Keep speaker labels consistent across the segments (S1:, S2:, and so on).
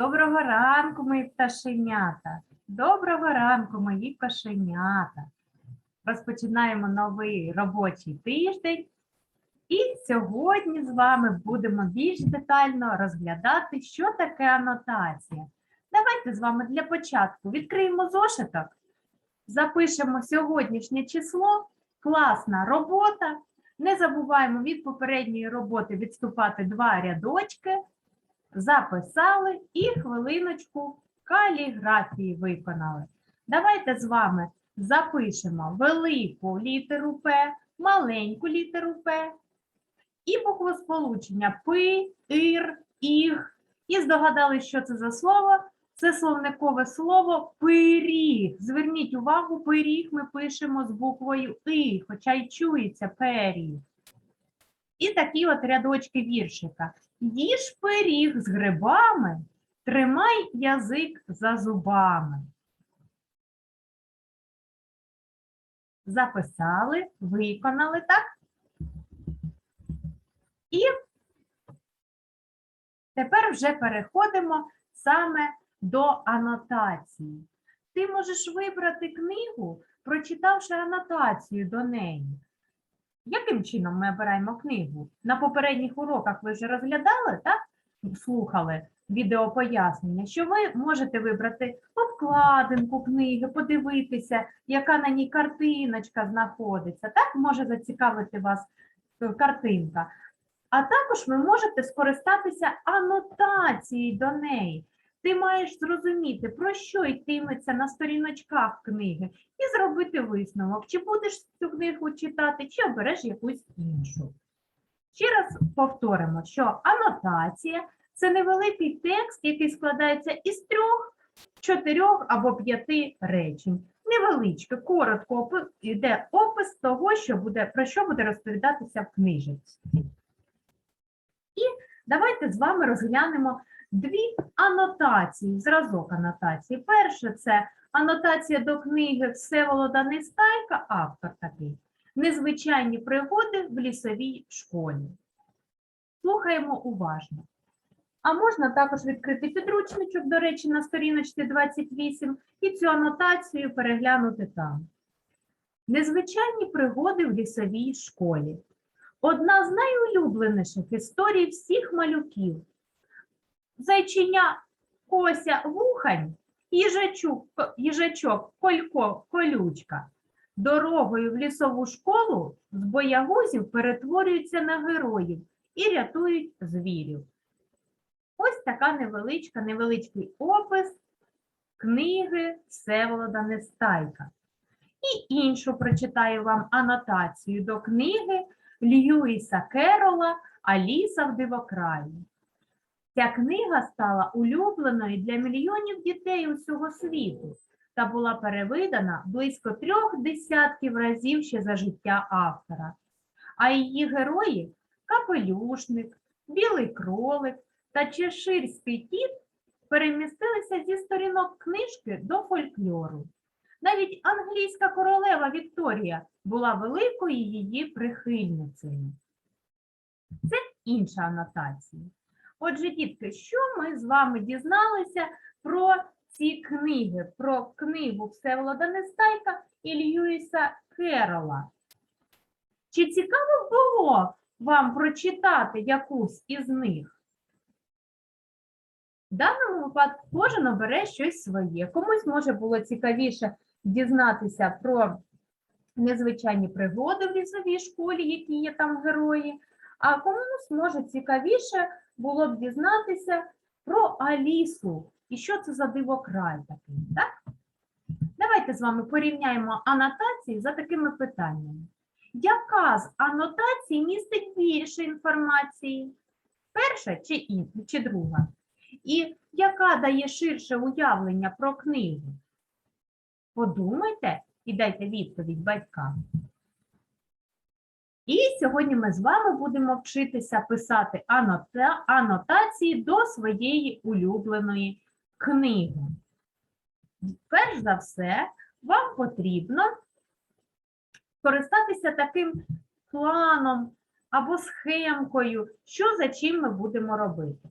S1: Доброго ранку, мої пташенята. Доброго ранку, мої кошенята. Розпочинаємо новий робочий тиждень. І сьогодні з вами будемо більш детально розглядати, що таке анотація. Давайте з вами для початку відкриємо зошиток, запишемо сьогоднішнє число, класна робота. Не забуваємо від попередньої роботи відступати два рядочки записали і хвилиночку каліграфії виконали. Давайте з вами запишемо велику літеру П, маленьку літеру П і буквосполучення П, Ір, Іг. І здогадались, що це за слово? Це словникове слово пиріг. Зверніть увагу, пиріг ми пишемо з буквою И, хоча й чується пиріг. І такі от рядочки віршика. Їж пиріг з грибами, тримай язик за зубами. Записали, виконали, так? І тепер вже переходимо саме до анотації. Ти можеш вибрати книгу, прочитавши анотацію до неї. Яким чином ми обираємо книгу? На попередніх уроках ви вже розглядали, так? Слухали відеопояснення, що ви можете вибрати обкладинку книги, подивитися, яка на ній картиночка знаходиться. Так може зацікавити вас е, картинка. А також ви можете скористатися анотацією до неї. Ти маєш зрозуміти, про що йтиметься на сторіночках книги, і зробити висновок, чи будеш цю книгу читати, чи обереш якусь іншу. Ще раз повторимо, що анотація це невеликий текст, який складається із трьох, чотирьох або п'яти речень. Невеличке, коротко йде опис того, що буде, про що буде розповідатися в книжці. І давайте з вами розглянемо дві анотації, зразок анотації. Перше це анотація до книги Всеволода Нестайка, автор такий. Незвичайні пригоди в лісовій школі. Слухаємо уважно. А можна також відкрити підручничок, до речі, на сторіночці 28 і цю анотацію переглянути там. Незвичайні пригоди в лісовій школі. Одна з найулюбленіших історій всіх малюків. Зайчиня Кося Вухань, їжачок, Колько Колючка. Дорогою в лісову школу з боягузів перетворюються на героїв і рятують звірів. Ось така невеличка, невеличкий опис книги Всеволода Нестайка. І іншу прочитаю вам анотацію до книги Льюіса Керола Аліса в дивокраї. Ця книга стала улюбленою для мільйонів дітей усього світу та була перевидана близько трьох десятків разів ще за життя автора. А її герої капелюшник, білий кролик та чеширський кіт перемістилися зі сторінок книжки до фольклору. Навіть англійська королева Вікторія була великою її прихильницею. Це інша анотація. Отже, дітки, що ми з вами дізналися про ці книги, про книгу Всеволода Нестайка і Льюіса Керола? Чи цікаво було вам прочитати якусь із них? В даному випадку кожен обере щось своє. Комусь може було цікавіше дізнатися про незвичайні пригоди в лісовій школі, які є там герої, а комусь може цікавіше було б дізнатися про Алісу і що це за дивокрай такий. Так? Давайте з вами порівняємо анотації за такими питаннями. Яка з анотацій містить більше інформації? Перша чи, ін... чи друга? І яка дає ширше уявлення про книгу? Подумайте і дайте відповідь батькам. І сьогодні ми з вами будемо вчитися писати анота... анотації до своєї улюбленої книги. Перш за все, вам потрібно скористатися таким планом або схемкою, що за чим ми будемо робити.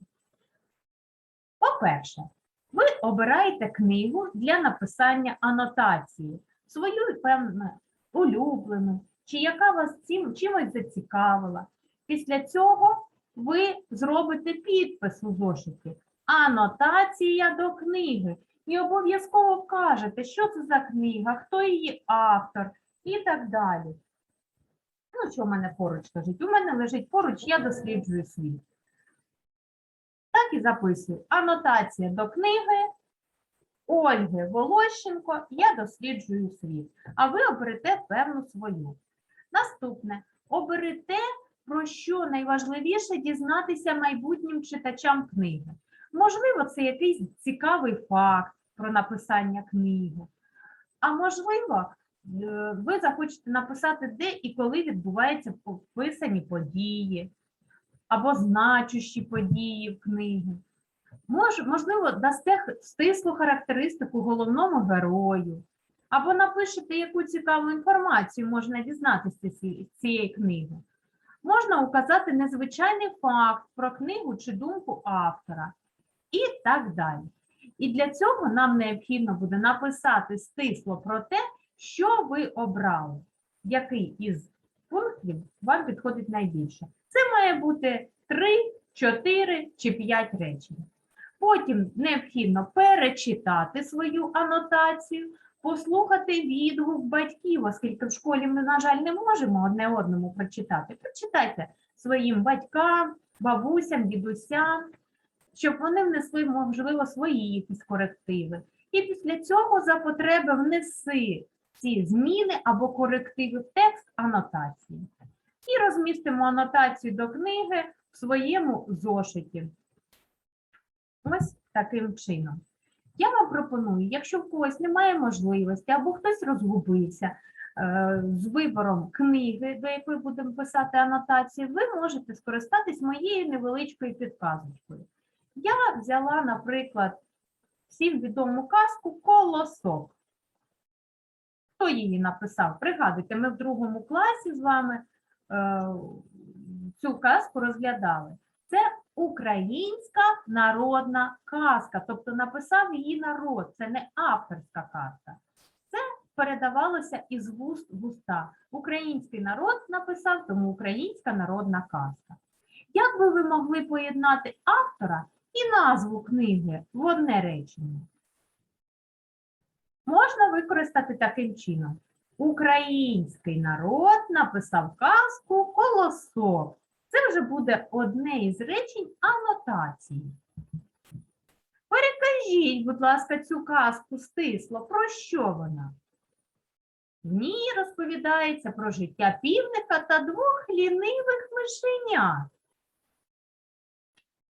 S1: По-перше, ви обираєте книгу для написання анотації, свою, певно, улюблену, чи яка вас цим, чимось зацікавила. Після цього ви зробите підпис у зошиті. Анотація до книги. І обов'язково вкажете, що це за книга, хто її автор і так далі. Ну, що в мене поруч лежить? У мене лежить поруч, я досліджую світ. Так і записую. Анотація до книги Ольги Волощенко Я досліджую світ. А ви оберете певну свою. Наступне. Оберете, про що найважливіше дізнатися майбутнім читачам книги. Можливо, це якийсь цікавий факт про написання книги. А можливо, е, ви захочете написати, де і коли відбуваються пописані події або значущі події в книги. Мож, можливо, дасте стислу характеристику головному герою, або напишете, яку цікаву інформацію можна дізнатися з цієї книги. Можна указати незвичайний факт про книгу чи думку автора і так далі. І для цього нам необхідно буде написати стисло про те, що ви обрали, який із пунктів вам підходить найбільше. Має бути 3, 4 чи 5 речень. Потім необхідно перечитати свою анотацію, послухати відгук батьків, оскільки в школі ми, на жаль, не можемо одне одному прочитати. Прочитайте своїм батькам, бабусям, дідусям, щоб вони внесли, можливо, свої якісь корективи. І після цього за потреби внеси ці зміни або корективи в текст анотації. І розмістимо анотацію до книги в своєму зошиті. Ось таким чином. Я вам пропоную, якщо в когось немає можливості, або хтось розгубився е, з вибором книги, до якої будемо писати анотацію, ви можете скористатись моєю невеличкою підказочкою. Я взяла, наприклад, всім відому казку Колосок. Хто її написав? Пригадуйте, ми в другому класі з вами цю казку розглядали. Це українська народна казка, тобто написав її народ, це не авторська казка. Це передавалося із вуст в уста. Український народ написав, тому українська народна казка. Як би ви могли поєднати автора і назву книги в одне речення? Можна використати таким чином. Український народ написав казку Колосок. Це вже буде одне із речень анотації. Перекажіть, будь ласка, цю казку стисло. Про що вона? В ній розповідається про життя півника та двох лінивих мишенят.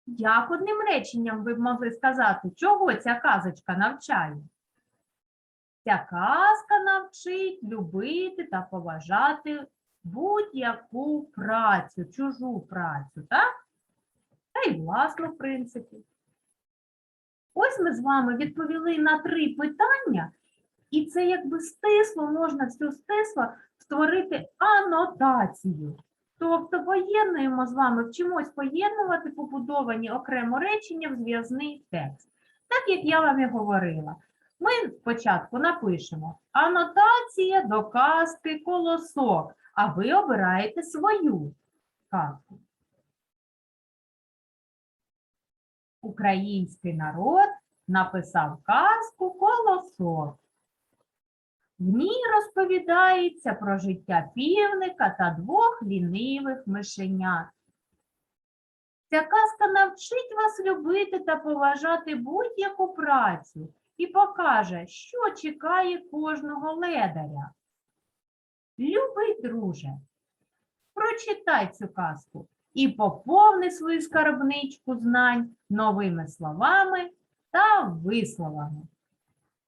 S1: Як одним реченням ви б могли сказати, чого ця казочка навчає? Ця казка навчить любити та поважати будь-яку працю, чужу працю, так? Та й власну, в принципі. Ось ми з вами відповіли на три питання, і це якби стисло, можна всю стисло створити анотацію. Тобто поєднуємо з вами, вчимось поєднувати побудовані окремо речення в зв'язний текст. Так як я вам і говорила. Ми спочатку напишемо анотація до казки колосок, а ви обираєте свою казку. Український народ написав казку колосок. В ній розповідається про життя півника та двох лінивих мишенят. Ця казка навчить вас любити та поважати будь-яку працю і покаже, що чекає кожного ледаря. Любий друже, прочитай цю казку і поповни свою скарбничку знань новими словами та висловами.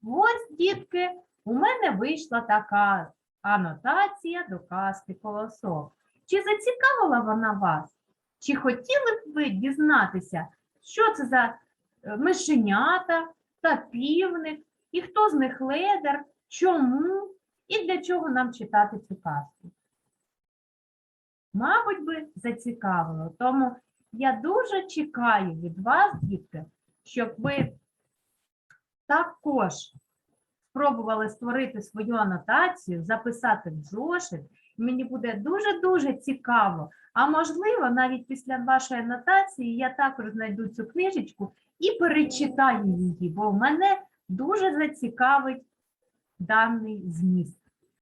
S1: Ось, дітки, у мене вийшла така анотація до казки колосок. Чи зацікавила вона вас? Чи хотіли б ви дізнатися, що це за е, мишенята та півник, і хто з них ледар, чому і для чого нам читати цю казку? Мабуть би, зацікавило, тому я дуже чекаю від вас, дітки, щоб ви також спробували створити свою анотацію, записати в зошит. Мені буде дуже-дуже цікаво. А можливо, навіть після вашої анотації я також знайду цю книжечку і перечитаю її, бо мене дуже зацікавить даний зміст.